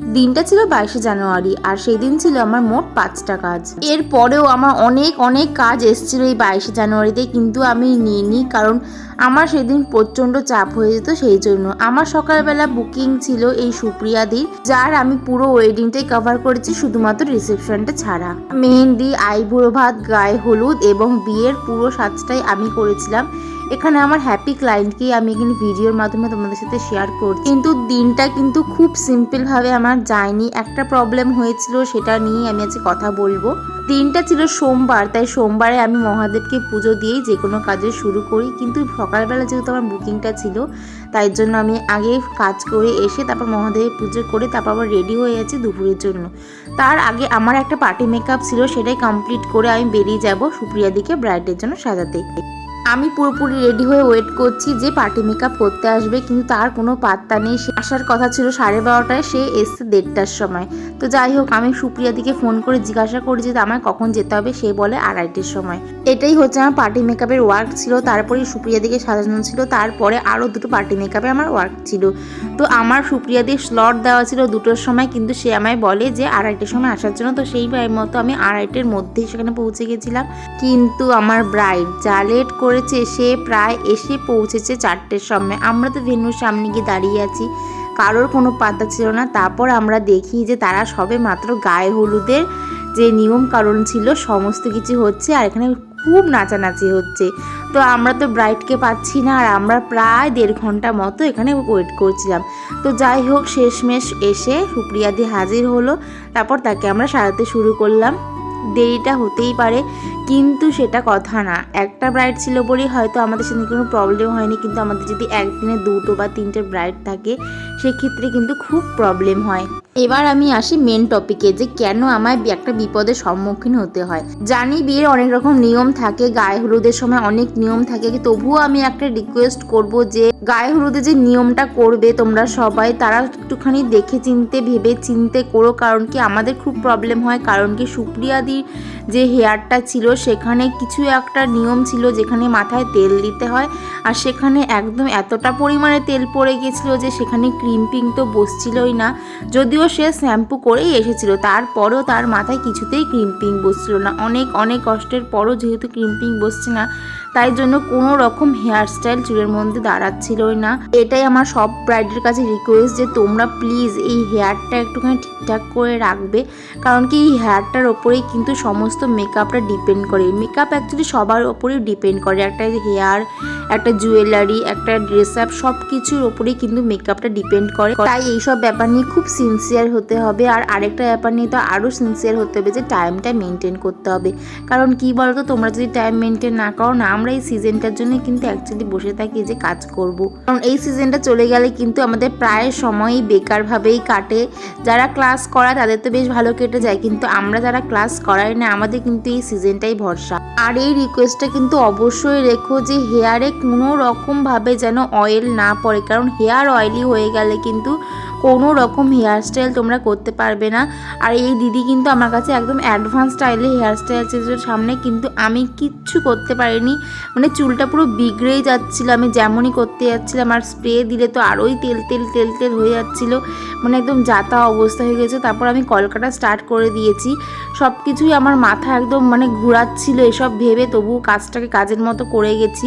দিনটা ছিল বাইশে জানুয়ারি, আর সেই দিন ছিল আমার মোট পাঁচটা কাজ। এর পরেও আমার অনেক অনেক কাজ এসেছিল এই বাইশে জানুয়ারিতে, কিন্তু আমি নিইনি, কারণ আমার সেদিন প্রচণ্ড চাপ হয়ে যেত সেই জন্য। আমার সকালবেলা বুকিং ছিল এই সুপ্রিয়াদির যার আমি পুরো ওয়েডিংটাই কভার করেছি শুধুমাত্র রিসেপশনটা ছাড়া। মেহেন্দি আইবুড়ো ভাত, গায়ে হলুদ এবং বিয়ের পুরো সাজটাই আমি করেছিলাম। এখানে আমার হ্যাপি ক্লায়েন্টকেই আমি এখানে ভিডিওর মাধ্যমে তোমাদের সাথে শেয়ার করছি। কিন্তু দিনটা কিন্তু খুব সিম্পলভাবে আমার যায়নি। একটা প্রবলেম হয়েছিল, সেটা নিয়ে আমি আজকে কথা বলব। দিনটা ছিল সোমবার, তাই সোমবারে আমি মহাদেবকে পুজো দিয়েই যে কোনো কাজে শুরু করি। কিন্তু সকালবেলা যেহেতু আমার বুকিংটা ছিল, তাই জন্য আমি আগে কাজ করে এসে তারপর মহাদেবের পুজো করে তারপর আবার রেডি হয়ে আছি দুপুরের জন্য। তার আগে আমার একটা পার্টি মেকআপ ছিল, সেটাই কমপ্লিট করে আমি বেরিয়ে যাব সুপ্রিয়া দিকে ব্রাইডের জন্য সাজাতে। আমি পুরোপুরি রেডি হয়ে ওয়েট করছি যে পার্টি মেকআপ করতে আসবে, কিন্তু তার কোনো পাত্তা নেই। সে আসার কথা ছিল সাড়ে বারোটায়, সে এসছে দেড়টার সময়। তো যাই হোক, আমি সুপ্রিয়া দিকে ফোন করে জিজ্ঞাসা করি যে আমার কখন যেতে হবে, সে বলে আড়াইটের সময়। এটাই হচ্ছে আমার পার্টি মেকআপের ওয়ার্ক ছিল তারপরে সুপ্রিয়া দিকে সাজানো ছিল, তারপরে আরও দুটো পার্টি মেকআপে আমার ওয়ার্ক ছিল। তো আমার সুপ্রিয়া দিয়ে স্লট দেওয়া ছিল দুটোর সময়, কিন্তু সে আমায় বলে যে আড়াইটের সময় আসার জন্য, তো সেই মতো আমি আড়াইটের মধ্যেই সেখানে পৌঁছে গেছিলাম। কিন্তু আমার ব্রাইড যা লেট করেছে, সে প্রায় এসে পৌঁছেছে চারটের সময়। আমরা তো ভেন্যুর সামনে গিয়ে দাঁড়িয়ে আছি। কারোর কোনো পাতা ছিল না। তারপর আমরা দেখি যে তারা সবে মাত্র গায়ে হলুদের যে নিয়ম কারণ ছিল, সমস্ত কিছু হচ্ছে আর এখানে খুব নাচানাচি হচ্ছে। তো আমরা তো ব্রাইডকে পাচ্ছি না আর আমরা প্রায় দেড় ঘণ্টা মতো এখানে ওয়েট করছিলাম। তো যাই হোক, শেষমেশ এসে সুপ্রিয়াদি হাজির হলো। তারপর তাকে আমরা সারাতে শুরু করলাম। দেরিটা হতেই পারে। কিন্তু সেটা কথা না। একটা ব্রাইড ছিল বলেই হয়তো আমাদের সাথে কোনো প্রবলেম হয়নি, কিন্তু আমাদের যদি একদিনে দুটো বা তিনটে ব্রাইড থাকে, সেক্ষেত্রে কিন্তু খুব প্রবলেম হয়। এবার আমি আসি মেন টপিকে যে কেন আমায় একটা বিপদের সম্মুখীন হতে হয়। জানি বিয়ের অনেক রকম নিয়ম থাকে, গায়ে হলুদের সময় অনেক নিয়ম থাকে, তবুও আমি একটা রিকোয়েস্ট করব যে গায়ে হলুদে যে নিয়মটা করবে তোমরা সবাই, তারা একটুখানি দেখে চিনতে, ভেবে চিনতে করো, কারণ কি আমাদের খুব প্রবলেম হয়, কারণ কি সুপ্রিয়াদির যে হেয়ারটা ছিল, সেখানে কিছু একটা নিয়ম ছিল যেখানে মাথায় তেল দিতে হয়, আর সেখানে একদম এতটা পরিমাণে তেল পড়ে গেছিল যে সেখানে ক্রিম্পিং তো বসছিলই না। যদিও সে শ্যাম্পু করেই এসেছিল, তারপরেও তার মাথায় কিছুতেই ক্রিম্পিং বসছিল না। অনেক অনেক কষ্টের পরও যেহেতু ক্রিম্পিং বসছে না তাই জন্য কোনো রকম হেয়ার স্টাইল চুলের মধ্যে দাঁড়াচ্ছিলই না। এটাই আমার সব ব্রাইডের কাছে রিকোয়েস্ট যে তোমরা প্লিজ এই হেয়ারটা একটুখানি ঠিকঠাক করে রাখবে। কারণ কি এই হেয়ারটার ওপরেই কিন্তু সমস্ত মেকআপটা ডিপেন্ড করে। মেকআপ অ্যাকচুয়ালি সবার ওপরেই ডিপেন্ড করে। একটা হেয়ার একটা জুয়েলারি একটা ড্রেস আপ সব কিছুর ওপরেই কিন্তু মেকআপটা ডিপেন্ড করে। তাই এইসব ব্যাপার নিয়ে খুব সিনসিয়ার হতে হবে। আর আরেকটা ব্যাপার নিয়ে তো আরও সিনসিয়ার হতে হবে যে টাইমটা মেনটেন করতে হবে। কারণ কি বলতো? তোমরা যদি টাইম মেনটেন না করো না আমরা এই সিজনটার জন্য কিন্তু অ্যাকচুয়ালি বসে থাকি যে কাজ করব। কারণ এই সিজনটা চলে গেলে কিন্তু আমাদের প্রায় সময়ই বেকারভাবেই কাটে। যারা ক্লাস করা তাদের তো বেশ ভালো কেটে যায়, কিন্তু আমরা যারা ক্লাস করাই না, আমাদের কিন্তু এই সিজনটাই ভরসা। আর এই রিকোয়েস্টটা কিন্তু অবশ্যই রেখো যে হেয়ারে কোনো রকমভাবে যেন অয়েল না পড়ে, কারণ হেয়ার অয়েলি হয়ে গেলে কিন্তু কোনো রকম হেয়ার স্টাইল তোমরা করতে পারবে না। আর এই দিদি কিন্তু আমার কাছে একদম অ্যাডভান্স স্টাইলে হেয়ার স্টাইল ছিল সামনে কিন্তু আমি কিচ্ছু করতে পারিনি। মানে চুলটা পুরো বিগড়েই যাচ্ছিল, আমি যেমনই করতে যাচ্ছিলাম, আর স্প্রে দিলে তো আরোই তেল তেল তেল তেল হয়ে যাচ্ছিল। মানে একদম যাতা অবস্থা হয়ে গেছে, তারপর আমি কলকাতা স্টার্ট করে দিয়েছি। সব কিছুই আমার মাথা একদম মানে ঘোরাচ্ছিল, এসব ভেবে তবু কাজটাকে কাজের মতো করে গেছি।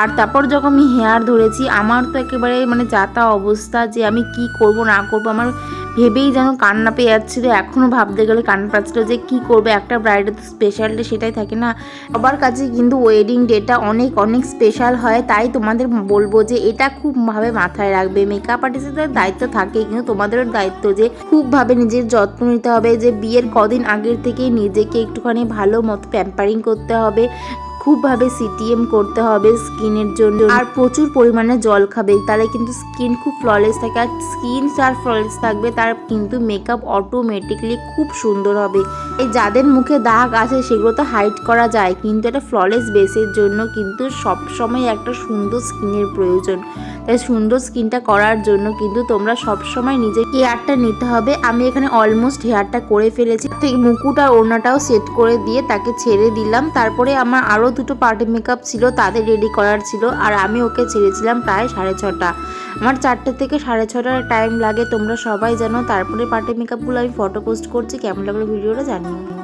আর তারপর যখন আমি হেয়ার ধরেছি, আমার তো একেবারে মানে যাতা অবস্থা যে আমি কি করব, না করব, আমার ভেবেই যেন কান্না পেয়ে যাচ্ছিল। এখনও ভাবতে গেলে কান্না পাচ্ছিল যে কি করবে, একটা ব্রাইডের তো স্পেশাল ডে সেটাই থাকে না। সবার কাছে কিন্তু ওয়েডিং ডেটা অনেক অনেক স্পেশাল হয়। তাই তোমাদের বলব যে এটা খুবভাবে মাথায় রাখবে। মেকআপ আর্টিস্টদের দায়িত্ব থাকে কিন্তু তোমাদেরও দায়িত্ব যে খুবভাবে নিজের যত্ন নিতে হবে, যে বিয়ের কদিন আগের থেকেই নিজেকে একটুখানি ভালো মতো প্যাম্পারিং করতে হবে। খুবভাবে সিটিএম করতে হবে স্কিনের জন্য। আর প্রচুর পরিমাণে জল খাবে, তাহলে কিন্তু স্কিন খুব ফ্ললেস থাকে। আর স্কিন যার ফ্ললেস থাকবে, তার কিন্তু মেকআপ অটোমেটিকলি খুব সুন্দর হবে। এই যাদের মুখে দাগ আছে, সেগুলো তো হাইড করা যায়, কিন্তু একটা ফ্ললেস বেসের জন্য কিন্তু সবসময় একটা সুন্দর স্কিনের প্রয়োজন। তাই সুন্দর স্কিনটা করার জন্য কিন্তু তোমরা সবসময় নিজে হেয়ারটা নিতে হবে। আমি এখানে অলমোস্ট হেয়ারটা করে ফেলেছি। ঠিক মুকুট আর ওড়নাটাও সেট করে দিয়ে তাকে ছেড়ে দিলাম। তারপরে আমার আরও দুটো পার্টি মেকআপ ছিল, তাদের রেডি করার ছিল। আর আমি ওকে ছেড়েছিলাম প্রায় সাড়ে ছটা। আমার চারটে থেকে সাড়ে ছটার টাইম লাগে। তোমরা সবাই জানো, তারপরে পার্টি মেকআপগুলো আমি ফটো পোস্ট করছি। কেমন লাগল ভিডিওটা জানিও।